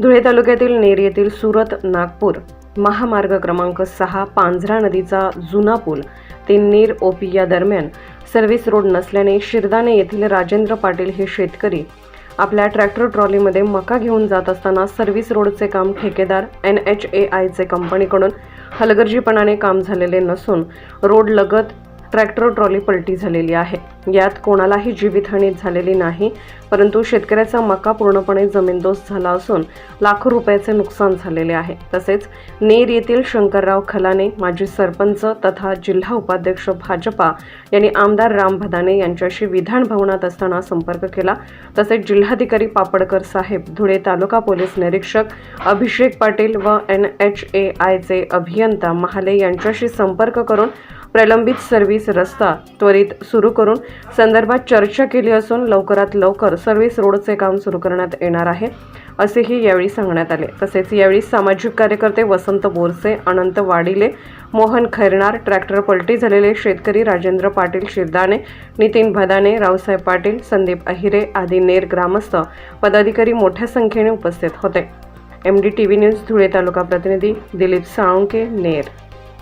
धुळे तालुक्यातील नेर येथील सुरत नागपूर महामार्ग क्रमांक सहा पांझरा नदीचा जुना पूल ते नेर ओपी या दरम्यान सर्व्हिस रोड नसल्याने शिरदाने येथील राजेंद्र पाटील हे शेतकरी आपल्या ट्रॅक्टर ट्रॉलीमध्ये मका घेऊन जात असताना सर्व्हिस रोडचे काम ठेकेदार एन एच ए आयचे कंपनीकडून हलगर्जीपणाने काम झालेले नसून रोड लगत ट्रॅक्टर ट्रॉली पलटी झालेली आहे. यात कोणालाही जीवितहानी झालेली नाही परंतु शेतकऱ्याचा मका पूर्णपणे जमीनदोस्त झाला असून लाखो रुपयाचे नुकसान झालेले आहे. तसेच नेर येथील शंकरराव खलाने माजी सरपंच तथा जिल्हा उपाध्यक्ष भाजपा यांनी आमदार राम भदाने यांच्याशी विधान भवनात असताना संपर्क केला. तसेच जिल्हाधिकारी पापडकर साहेब धुळे तालुका पोलीस निरीक्षक अभिषेक पाटील व एन एच ए आयचे अभियंता महाले यांच्याशी संपर्क करून प्रलंबित सर्व्हिस रस्ता त्वरित सुरू करून संदर्भात चर्चा केली असून लवकरात लवकर सर्व्हिस रोडचे काम सुरू करण्यात येणार आहे असेही यावेळी सांगण्यात आले. तसेच यावेळी सामाजिक कार्यकर्ते वसंत बोरसे अनंत वाडिले मोहन खैरणार ट्रॅक्टर पलटी झालेले शेतकरी राजेंद्र पाटील शिरदाणे नितीन भदाने रावसाहेब पाटील संदीप अहिरे आदी नेर ग्रामस्थ पदाधिकारी मोठ्या संख्येने उपस्थित होते. M D T V news Dhule तालुका प्रतिनिधी दिलीप साळुंके नेर